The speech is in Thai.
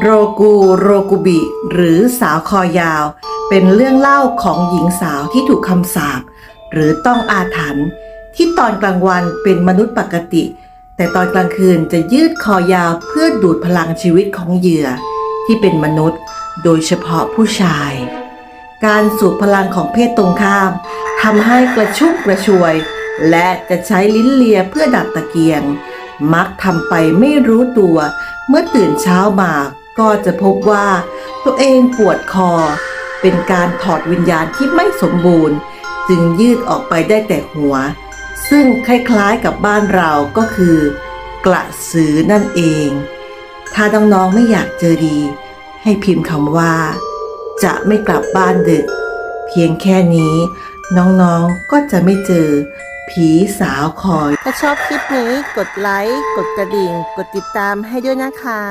โรกูโรกุบิ หรือสาวคอยาว เป็นเรื่องเล่าของหญิงสาวที่ถูกคำสาปหรือต้องอาถรรพ์ที่ตอนกลางวันเป็นมนุษย์ปกติ แต่ตอนกลางคืนจะยืดคอยาวเพื่อดูดพลังชีวิตของเหยื่อ ที่เป็นมนุษย์ โดยเฉพาะผู้ชาย การสูบพลังของเพศตรงข้ามทำให้กระชุ่มกระชวย และจะใช้ลิ้นเลียเพื่อดับตะเกียง มักทำไปไม่รู้ตัวเมื่อตื่นเช้ามา ก็จะพบว่าตัวเองปวดคอ เป็นการถอดวิญญาณที่ไม่สมบูรณ์ จึงยืดออกไปได้แต่หัว ซึ่งคล้ายๆกับบ้านเราก็คือ กระสือนั่นเอง ถ้าน้องๆไม่อยากเจอดี ให้พิมพ์คำว่า จะไม่กลับบ้านดึก เพียงแค่นี้ น้องๆก็จะไม่เจอผีสาวคอย ถ้าชอบคลิปนี้กดไลค์ กดกระดิ่ง กดติดตามให้ด้วยนะคะ